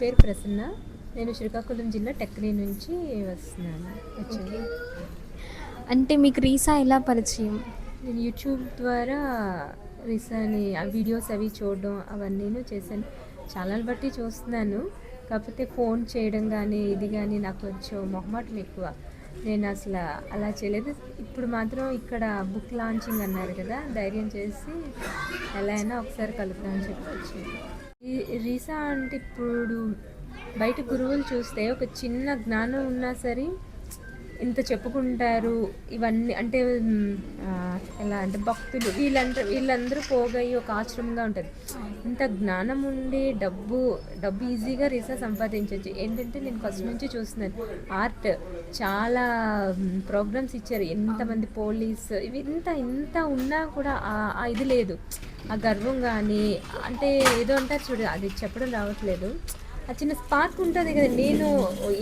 పేరు ప్రసన్న. నేను శ్రీకాకుళం జిల్లా టెక్కలి నుంచి వస్తున్నాను. అంటే మీకు రీసా ఎలా పరిచయం? నేను యూట్యూబ్ ద్వారా రీసాని ఆ వీడియోస్ అవి చూడడం అవన్నీ చేశాను. ఛానల్ బట్టి చూస్తున్నాను. కాకపోతే ఫోన్ చేయడం కానీ ఇది కానీ నాకు కొంచెం మొహమాటం ఎక్కువ. నేను అసలు అలా చేయలేదు. ఇప్పుడు మాత్రం ఇక్కడ బుక్ లాంచింగ్ అన్నారు కదా ధైర్యం చేసి ఎలా అయినా ఒకసారి కలుపుదామని చెప్పొచ్చు. ఈ రీసా అంటే ఇప్పుడు బయట గురువులు చూస్తే ఒక చిన్న జ్ఞానం ఉన్నా సరే ఇంత చెప్పుకుంటారు ఇవన్నీ అంటే ఎలా అంటే భక్తులు వీళ్ళందరూ వీళ్ళందరూ పోగయి ఒక ఆశ్రమంగా ఉంటుంది. ఇంత జ్ఞానం ఉండి డబ్బు డబ్బు ఈజీగా రీసా సంపాదించవచ్చు ఏంటంటే నేను ఫస్ట్ నుంచి చూస్తున్నాను ఆర్ట్ చాలా ప్రోగ్రామ్స్ ఇచ్చారు. ఎంతమంది పోలీస్ ఇవి ఇంత ఇంత ఉన్నా కూడా ఆ ఇది లేదు. ఆ గర్వం కానీ అంటే ఏదో అంటారు చూడు అది చెప్పడం రావట్లేదు. ఆ చిన్న స్పార్క్ ఉంటుంది కదా నేను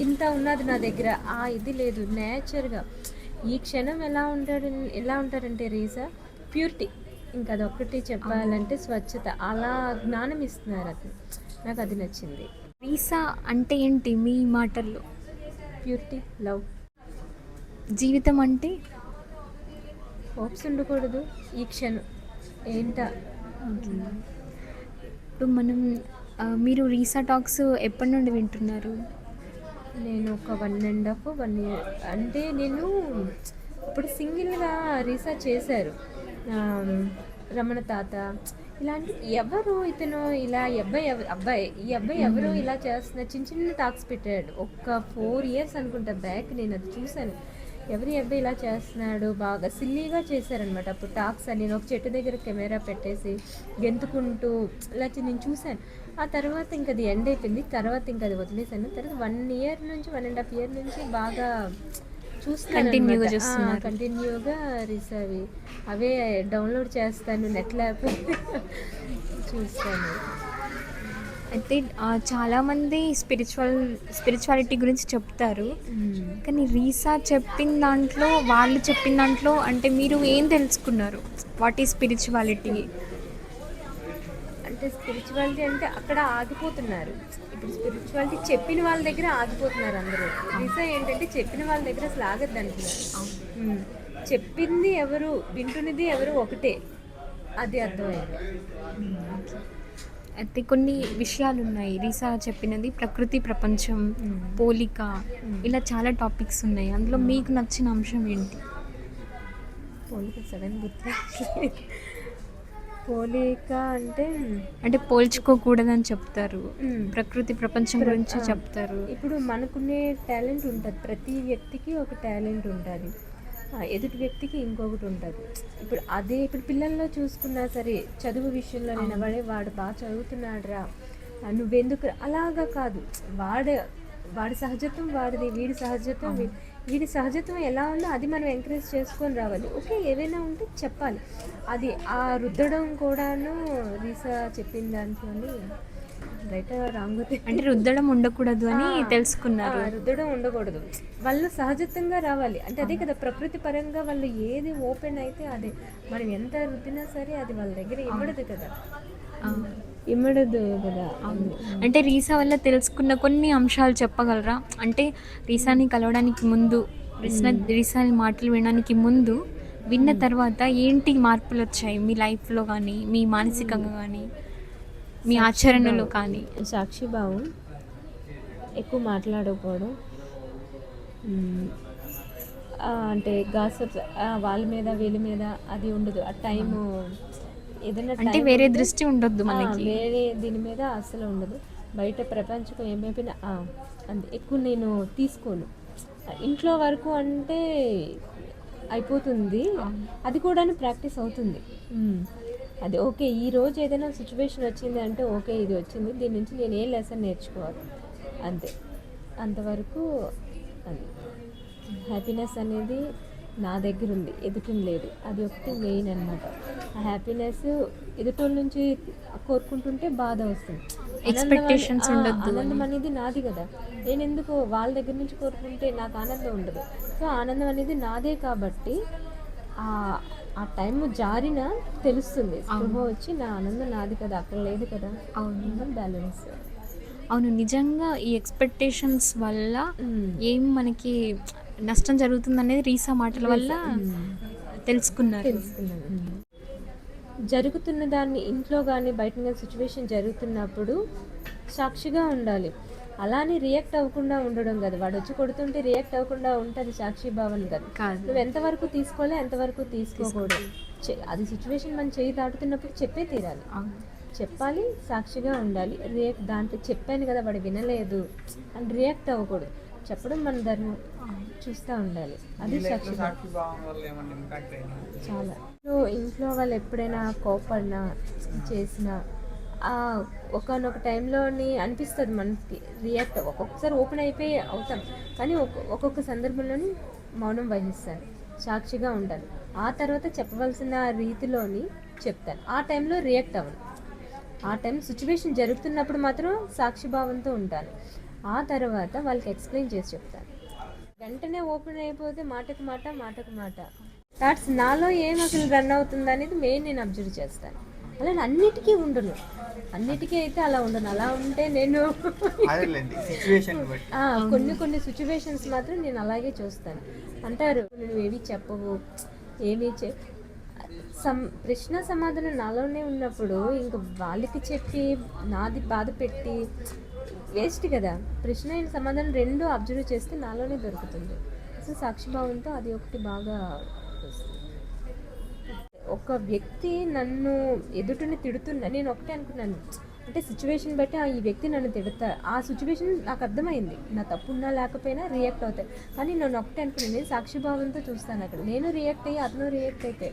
ఇంత ఉన్నది నా దగ్గర. ఆ ఇది లేదు నేచర్గా ఈ క్షణం ఎలా ఉంటాడు ఎలా ఉంటారంటే రీసా ప్యూరిటీ ఇంకా అదొక్కటి చెప్పాలంటే స్వచ్ఛత. అలా జ్ఞానం ఇస్తున్నారు అది నాకు అది నచ్చింది. రీసా అంటే ఏంటి మీ మాటల్లో? ప్యూరిటీ లవ్ జీవితం అంటే? హోప్స్ ఉండకూడదు. ఈ క్షణం. ఏంట? ఇప్పుడు మనం మీరు రీసా టాక్స్ ఎప్పటి నుండి వింటున్నారు? నేను ఒక one and half one year. అంటే నేను ఇప్పుడు సింగిల్గా రీసెర్చ్ చేశారు. రమణ తాత. ఇలాంటి ఎవరు ఇతను ఇలా ఈ అబ్బాయి అబ్బాయి ఈ అబ్బాయి ఎవరు ఇలా చేస్తున్నారు? చిన్న చిన్న టాక్స్ పెట్టాడు. ఒక ఫోర్ ఇయర్స్ అనుకుంటా బ్యాక్ నేను అది చూశాను. ఎవరి అబ్బాయి ఇలా చేస్తున్నాడు? బాగా సిల్లీగా చేశారనమాట అప్పుడు టాక్స్ అని నేను ఒక చెట్టు దగ్గర కెమెరా పెట్టేసి గెంతుకుంటూ ఇలా నేను చూశాను. ఆ తర్వాత ఇంకా అది ఎండ్ అయిపోయింది. తర్వాత ఇంకా అది వదిలేసాను తర్వాత వన్ ఇయర్ నుంచి వన్ అండ్ హాఫ్ ఇయర్ నుంచి బాగా కంటిన్యూగా రీస్ అవి అవే డౌన్లోడ్ చేస్తాను నెట్ ల్యాప్ చూస్తాను. అయితే చాలామంది స్పిరిచువల్ స్పిరిచువాలిటీ గురించి చెప్తారు. కానీ రీసా చెప్పిన దాంట్లో వాళ్ళు చెప్పిన దాంట్లో అంటే మీరు ఏం తెలుసుకున్నారు? వాట్ ఈ స్పిరిచువాలిటీ అంటే స్పిరిచువాలిటీ అంటే అక్కడ ఆగిపోతున్నారు. ఇప్పుడు స్పిరిచువాలిటీ చెప్పిన వాళ్ళ దగ్గర ఆగిపోతున్నారు అందరూ. రీసా ఏంటంటే చెప్పిన వాళ్ళ దగ్గర అసలు ఆగద్దు అంటున్నారు. ఉమ్. చెప్పింది ఎవరు వింటున్నది ఎవరు ఒకటే. అది అర్థమైంది. అయితే కొన్ని విషయాలు ఉన్నాయి రీసా చెప్పినది ప్రకృతి ప్రపంచం. పోలిక. ఇలా చాలా టాపిక్స్ ఉన్నాయి. అందులో మీకు నచ్చిన అంశం ఏంటి? పోలిక సడన్ గుర్తు. పోలిక అంటే అంటే పోల్చుకోకూడదని చెప్తారు. ప్రకృతి ప్రపంచం ప్ర- గురించి. చెప్తారు. ఇప్పుడు మనకునే టాలెంట్ ఉంటుంది. ప్రతి వ్యక్తికి ఒక టాలెంట్ ఉంటుంది. ఎదుటి వ్యక్తికి ఇంకొకటి ఉంటుంది. ఇప్పుడు అదే ఇప్పుడు పిల్లల్లో చూసుకున్నా సరే చదువు విషయంలో నేను వాడే వాడు బాగా చదువుతున్నాడురా. ఆ, నువ్వెందుకు రా- అలాగా కాదు. వాడు వాడి సహజత్వం వాడిది వీడి సహజత్వం వీడి సహజత్వం ఎలా ఉందో అది మనం ఎంకరేజ్ చేసుకొని రావాలి. ఓకే ఏవైనా ఉంటే చెప్పాలి. అది ఆ రుద్దడం కూడాను రీసా చెప్పిన దాంట్లోని రైట్ రాంగ్ అంటే రుద్దడం ఉండకూడదు అని తెలుసుకున్నారు. రుద్దడం ఉండకూడదు. వాళ్ళు సహజత్వంగా రావాలి. అంటే అదే కదా ప్రకృతి పరంగా వాళ్ళు ఏది ఓపెన్ అయితే అదే. మనం ఎంత రుద్దినా సరే అది వాళ్ళ దగ్గర ఇమ్మడదు కదా. ఇమ్మడదు కదా. అంటే రీసా వల్ల తెలుసుకున్న కొన్ని అంశాలు చెప్పగలరా? అంటే రీసాని కలవడానికి ముందు రీసా రీసాని మాటలు వినడానికి ముందు విన్న తర్వాత ఏంటి మార్పులు వచ్చాయి మీ లైఫ్లో కానీ మీ మానసికంగా కానీ? మీ ఆచరణలో కానీ. సాక్షి భావం. ఎక్కువ మాట్లాడకపోవడం. అంటే గాసప్స్ వాళ్ళ మీద వీళ్ళ మీద అది ఉండదు. ఆ టైము ఏదైనా అంటే వేరే దృష్టి ఉండొద్దు మనకి. వేరే దీని మీద అస్సలు ఉండదు. బయట ప్రపంచం ఏమైపోయినా అంతే. ఎక్కువ నేను తీసుకోను. ఇంట్లో వరకు అంటే అయిపోతుంది. అది కూడా ప్రాక్టీస్ అవుతుంది. అది ఓకే ఈ రోజు ఏదైనా సిచ్యువేషన్ వచ్చింది అంటే ఓకే ఇది వచ్చింది. దీని నుంచి నేను ఏ లెసన్ నేర్చుకోవాలి? అంతే. అంతవరకు అది. హ్యాపీనెస్ అనేది నా దగ్గర ఉంది ఎదుటిని లేదు. అది ఒకటి మెయిన్ అనమాట ఆ హ్యాపీనెస్ ఎదుటోళ్ళ నుంచి కోరుకుంటుంటే బాధ వస్తుంది. ఆనందం అనేది నాది కదా. నేను ఎందుకు వాళ్ళ దగ్గర నుంచి కోరుకుంటే నాకు ఆనందం ఉండదు. సో ఆనందం అనేది నాదే కాబట్టి ఆ టైం జారిన తెలుస్తుంది. స్పృహ వచ్చి నా ఆనందం నాది కదా అక్కడ లేదు కదా. అవును. బ్యాలెన్స్ అవును నిజంగా ఈ ఎక్స్పెక్టేషన్స్ వల్ల. ఏం మనకి నష్టం జరుగుతుంది అనేది రీసా మాటల వల్ల తెలుసుకున్నారు. తెలుసుకున్నాను జరుగుతున్న దాన్ని ఇంట్లో కానీ బయట సిచ్యువేషన్ జరుగుతున్నప్పుడు సాక్షిగా ఉండాలి. అలానే రియాక్ట్ అవ్వకుండా ఉండడం కదా. వాడు వచ్చి కొడుతుంటే రియాక్ట్ అవ్వకుండా ఉంటుంది సాక్షి భావన కదా. నువ్వు ఎంతవరకు తీసుకోవాలో ఎంతవరకు తీసుకోకూడదు. చె- అది సిచ్యువేషన్ మన చేయి దాటుతున్నప్పుడు చెప్పే తీరాలి. చెప్పాలి సాక్షిగా ఉండాలి. రియాక్ట్ దాంట్లో చెప్పాను కదా వాడు వినలేదు. అని రియాక్ట్ అవ్వకూడదు. చెప్పడం మన ధర్మం. చూస్తూ ఉండాలి. అది సాక్షి చాలా. సో ఇంట్లో వాళ్ళు ఎప్పుడైనా కోపడినా చేసినా ఒకనొక టైంలోని అనిపిస్తుంది మనకి రియాక్ట్ ఒక్కొక్కసారి ఓపెన్ అయిపోయి అవుతాం. కానీ ఒక్కొక్క సందర్భంలోని మౌనం వహిస్తాను. సాక్షిగా ఉంటాను. ఆ తర్వాత చెప్పవలసిన రీతిలోని చెప్తాను. ఆ టైంలో రియాక్ట్ అవ్వను. ఆ టైం సిచ్యువేషన్ జరుగుతున్నప్పుడు మాత్రం సాక్షిభావంతో ఉంటాను. ఆ తర్వాత వాళ్ళకి ఎక్స్ప్లెయిన్ చేసి చెప్తాను. వెంటనే ఓపెన్ అయిపోతే మాటకు మాట మాటకు మాట. థాట్స్ నాలో ఏం అసలు రన్ అవుతుంది అనేది మెయిన్ నేను అబ్జర్వ్ చేస్తాను. అలా నేను అన్నిటికీ ఉండను. అన్నిటికీ అయితే అలా ఉండను. అలా ఉంటే నేను కొన్ని కొన్ని సిచ్యువేషన్స్ మాత్రం నేను అలాగే చూస్తాను. అంటారు నువ్వు ఏవి చెప్పవు ఏమీ చె సమ్ ప్రశ్న సమాధానం నాలోనే ఉన్నప్పుడు ఇంకా వాళ్ళకి చెప్పి నాది బాధ పెట్టి వేస్ట్ కదా. ప్రశ్న అయిన సమాధానం రెండు అబ్జర్వ్ చేస్తే నాలోనే దొరుకుతుంది. సో సాక్షిభావంతో అది ఒకటి బాగా వస్తుంది. ఒక వ్యక్తి నన్ను ఎదుటిని తిడుతున్నా నేను ఒకటే అనుకున్నాను. అంటే సిచ్యువేషన్ బట్టి ఆ ఈ వ్యక్తి నన్ను తిడతా ఆ సిచ్యువేషన్ నాకు అర్థమైంది. నా తప్పు ఉన్నా లేకపోయినా రియాక్ట్ అవుతాయి. కానీ నేను ఒకటే అనుకున్నాను. నేను సాక్షిభావంతో చూస్తాను అక్కడ. నేను రియాక్ట్ అయ్యి అతను రియాక్ట్ అయితే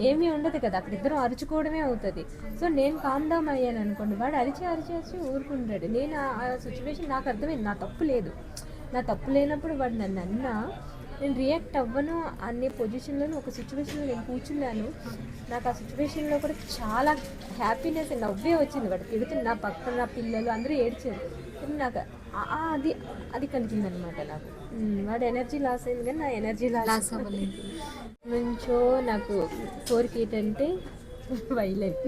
ఏమీ ఉండదు కదా. అక్కడ ఇద్దరం అరుచుకోవడమే అవుతుంది. సో నేను కామ్ డౌన్ అయ్యాను అనుకోండి. వాడు అరిచి అరిచి ఊరుకుంటాడు. నేను ఆ- ఆ సిచ్యువేషన్ నాకు అర్థమైంది. నా తప్పు లేదు. నా తప్పు లేనప్పుడు వాడు నన్ను అన్నా నేను రియాక్ట్ అవ్వను అనే పొజిషన్లో ఒక సిచ్యువేషన్లో నేను కూర్చున్నాను. నాకు ఆ సిచ్యువేషన్లో కూడా చాలా హ్యాపీనెస్ నవ్వే వచ్చింది. వాడు తిడుతున్న నా పక్కన నా పిల్లలు అందరూ ఏడ్చారు. కానీ నాకు అది అది కలిగింది అనమాట నాకు వాడు ఎనర్జీ లాస్ అయింది కానీ నా ఎనర్జీ లాస్ అవ్వలేదు. నుంచో నాకు కోరిక ఏంటంటే వైలెన్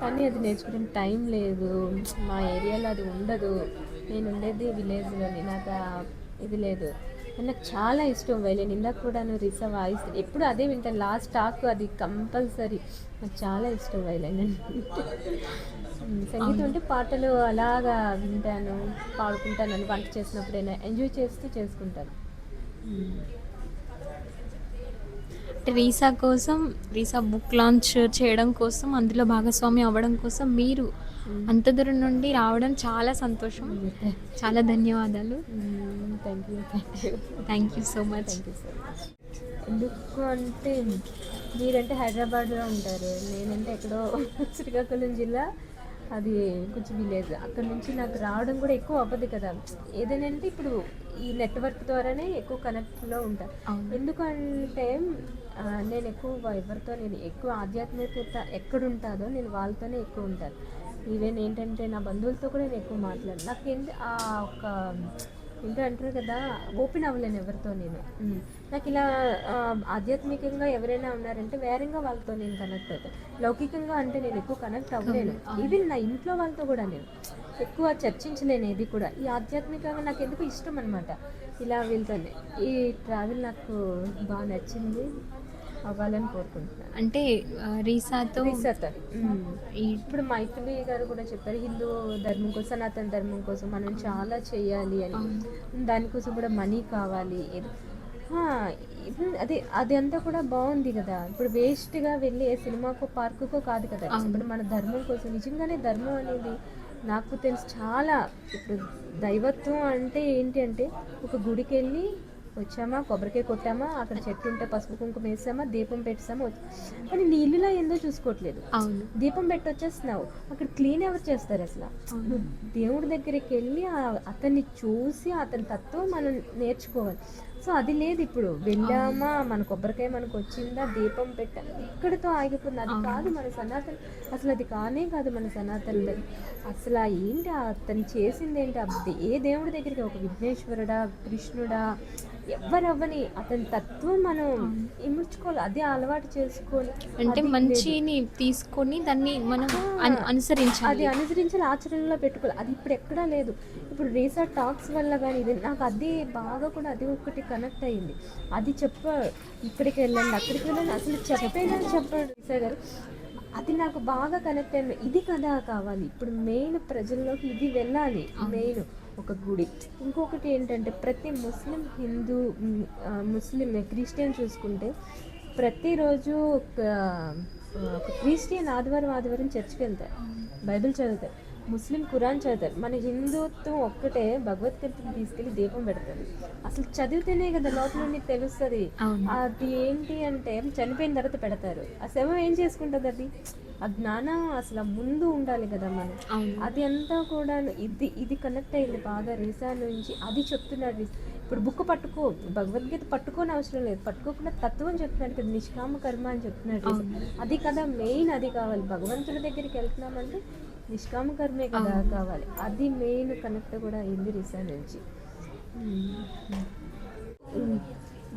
కానీ అది నేర్చుకోవడానికి టైం లేదు. మా ఏరియాలో అది ఉండదు. నేను ఉండేది విలేజ్లోని నాకు ఇది లేదు. నాకు చాలా ఇష్టం వైలెన్ ఇందాక కూడా నేను రిసా వాయిస్తాను ఎప్పుడు అదే వింటాను లాస్ట్ టాక్ అది కంపల్సరీ. నాకు చాలా ఇష్టం వైలెన్ సంగీతం అంటే పాటలు అలాగా వింటాను పాడుకుంటాను వంట చేసినప్పుడైనా ఎంజాయ్ చేస్తూ చేసుకుంటాను. అంటే రీసా కోసం రీసా బుక్ లాంచ్ చేయడం కోసం అందులో భాగస్వామి అవ్వడం కోసం మీరు అంత దూరం నుండి రావడం చాలా సంతోషం. చాలా ధన్యవాదాలు. Thank you thank you thank you so much thank you so much ఎందుకు అంటే మీరంటే హైదరాబాద్లో ఉంటారు. నేనంటే ఎక్కడో శ్రీకాకుళం జిల్లా. అది కొంచెం విలేజ్ అక్కడ నుంచి నాకు రావడం కూడా ఎక్కువ అవ్వదు కదా. ఏదైనా అంటే ఇప్పుడు ఈ నెట్వర్క్ ద్వారానే ఎక్కువ కనెక్ట్లో అవును. ఎందుకంటే నేను ఎక్కువ ఎవరితో నేను ఎక్కువ ఆధ్యాత్మికత ఎక్కడ ఉంటుందో నేను వాళ్ళతోనే ఎక్కువ ఉంటాను ఈవెన్ ఏంటంటే నా బంధువులతో కూడా నేను ఎక్కువ మాట్లాడను. నాకు ఏంటి ఆ ఒక ఏంటో అంటారు కదా ఓపెన్ అవ్వలేను ఎవరితో నేను. నాకు ఇలా ఆధ్యాత్మికంగా ఎవరైనా ఉన్నారంటే వేరంగా వాళ్ళతో నేను కనెక్ట్ అవుతాను లౌకికంగా అంటే నేను ఎక్కువ కనెక్ట్ అవ్వలేను. ఈవెన్ నా ఇంట్లో వాళ్ళతో కూడా నేను ఎక్కువ చర్చించలేను ఏది కూడా. ఈ ఆధ్యాత్మికంగా నాకు ఎందుకు ఇష్టం అనమాట ఇలా వెళ్తాను ఈ ట్రావెల్ నాకు బాగా నచ్చింది. అవ్వాలని కోరుకుంటున్నాను. అంటే రీసాతో ఇప్పుడు మైథిలి గారు కూడా చెప్పారు హిందూ ధర్మం కోసం సనాతన ధర్మం కోసం మనం చాలా చేయాలి అని. దానికోసం కూడా మనీ కావాలి. అదే అది అంతా కూడా బాగుంది కదా. ఇప్పుడు వేస్ట్గా వెళ్ళి ఏ సినిమాకో పార్కుకో కాదు కదా. ఇప్పుడు మన ధర్మం కోసం నిజంగానే ధర్మం అనేది నాకు తెలిసి చాలా. ఇప్పుడు దైవత్వం అంటే ఏంటి అంటే ఒక గుడికి వెళ్ళి వచ్చామా? కొబ్బరికాయ కొట్టామా? అక్కడ చెట్టు ఉంటే పసుపు కుంకుమ వేసామా? దీపం పెట్టామా కానీ నీ ఇల్లులో ఏందో చూసుకోవట్లేదు. అవును. దీపం పెట్టి వచ్చేస్తున్నావు అక్కడ క్లీన్ ఎవరు చేస్తారు అసలు? దేవుడి దగ్గరికి వెళ్ళి అతన్ని చూసి అతని తత్వం మనం నేర్చుకోవాలి. సో అది లేదు ఇప్పుడు. వెళ్ళామా? మన కొబ్బరికాయ మనకు వచ్చిందా? దీపం పెట్టా ఇక్కడితో ఆగిపోతుంది. అది కాదు మన సనాతన అసలు అది కానే కాదు మన సనాతన. అసలు ఏంటి? అతను చేసింది ఏంటి? ఏ దేవుడి దగ్గరికి ఒక విఘ్నేశ్వరుడా కృష్ణుడా ఎవరవ్వని అతని తత్వం మనం ఇముడ్చుకోవాలి. అదే అలవాటు చేసుకొని అంటే మంచిని తీసుకొని దాన్ని మనం అను- అది అనుసరించాలి అనుసరించాలి ఆచరణలో పెట్టుకోవాలి. అది ఇప్పుడు ఎక్కడా లేదు. ఇప్పుడు రీసెంట్ టాక్స్ వల్ల కానీ ఇది నాకు అది బాగా కూడా అది ఒకటి కనెక్ట్ అయ్యింది అది చెప్ప ఇక్కడికి వెళ్ళండి అక్కడికి వెళ్ళండి. అసలు చెప్పేనా చెప్పాడు రీసా గారు. అది నాకు బాగా కనెక్ట్ అయింది. ఇది కదా కావాలి. ఇప్పుడు మెయిన్ ప్రజల్లోకి ఇది వెళ్ళాలి. మెయిన్ ఒక గుడి. ఇంకొకటి ఏంటంటే ప్రతి ముస్లిం హిందూ ముస్లిం క్రిస్టియన్ చూసుకుంటే ప్రతిరోజు ఒక ఒక క్రిస్టియన్ ఆదివారం ఆదివారం చర్చ్కి వెళ్తారు. బైబిల్ చదువుతారు. ముస్లిం ఖురాన్ చదువుతారు. మన హిందుత్వం ఒక్కటే భగవద్గీతను తీసుకెళ్ళి దీపం పెడతారు. అసలు చదివితేనే కదా లోపల తెలుస్తుంది. అది ఏంటి అంటే చనిపోయిన తర్వాత పెడతారు. ఆ శవం ఏం చేసుకుంటుంది అది ఆ జ్ఞానం అసలు ముందు ఉండాలి కదా మనం. అది అంతా కూడా ఇది ఇది కనెక్ట్ అయింది బాగా రీసా నుంచి. అది చెప్తున్నాడు. ఇప్పుడు బుక్ పట్టుకో భగవద్గీత పట్టుకోని అవసరం లేదు. పట్టుకోకుండా తత్వం చెప్తున్నాడు కదా నిష్కామ కర్మ అని చెప్తున్నాడు. అది కదా మెయిన్ అది కావాలి. భగవంతుడి దగ్గరికి వెళ్తున్నామంటే నిష్కామ కర్మే కదా కావాలి. అది మెయిన్ కనెక్ట్ కూడా అయింది రీసా నుంచి.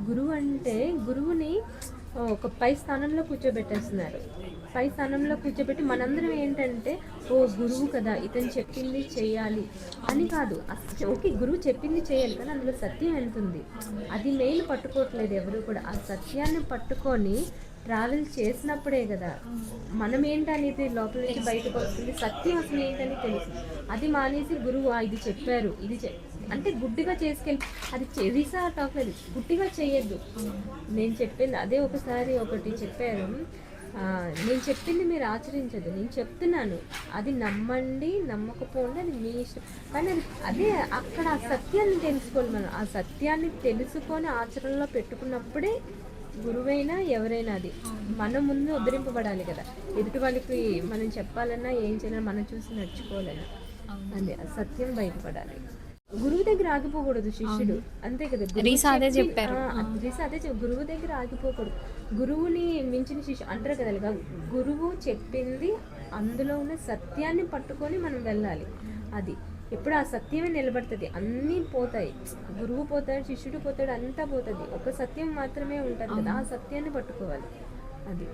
గురువు అంటే గురువుని ఒక పై స్థానంలో కూర్చోబెట్టేస్తున్నారు. పై స్థానంలో కూర్చోబెట్టి మనందరం ఏంటంటే ఓ గురువు కదా ఇతను చెప్పింది చేయాలి అని కాదు. ఓకే గురువు చెప్పింది చేయాలి కానీ అందులో సత్యం వెళ్తుంది అది మెయిన్ పట్టుకోవట్లేదు ఎవరు కూడా. ఆ సత్యాన్ని పట్టుకొని ట్రావెల్ చేసినప్పుడే కదా మనం ఏంటనేది లోపల నుంచి బయటకు వస్తుంది. సత్యం అసలు ఏంటని తెలుసు. అది మానేసి గురువు "ఆ, ఇది చెప్పారు ఇది చెప్ అంటే గుడ్డిగా చేసుకెళ్ళి అది చెరిసా టాక్ లేదు గుడ్డిగా చేయొద్దు. నేను చెప్పింది అదే ఒకసారి ఒకటి చెప్పారు. నేను చెప్పింది మీరు ఆచరించదు నేను చెప్తున్నాను అది నమ్మండి నమ్మకపోండి అది మీ ఇష్టం. కానీ అది అదే అక్కడ ఆ సత్యాన్ని తెలుసుకోవాలి మనం. ఆ సత్యాన్ని తెలుసుకొని ఆచరణలో పెట్టుకున్నప్పుడే గురువైనా ఎవరైనా అది మన ముందు ఉద్ధరింపబడాలి కదా. ఎదుటి వాళ్ళకి మనం చెప్పాలన్నా ఏం చేయాలన్నా మనం చూసి నడుచుకోవాలన్నా అది ఆ సత్యం బయటపడాలి. గురువు దగ్గర ఆగిపోకూడదు శిష్యుడు. అంతే కదా. రీసా అదే చెప్పి- చెప్పారు. రీసా అదే చెప్పు. గురువు దగ్గర ఆగిపోకూడదు. గురువుని మించిన శిష్యు అంటారు కదా గురువు చెప్పింది అందులో ఉన్న సత్యాన్ని పట్టుకొని మనం వెళ్ళాలి. అది ఎప్పుడు ఆ సత్యమే నిలబడుతుంది. అన్నీ పోతాయి. గురువు పోతాడు శిష్యుడు పోతాడు అంతా పోతుంది. ఒక సత్యం మాత్రమే ఉంటుంది కదా. ఆ సత్యాన్ని పట్టుకోవాలి. అది.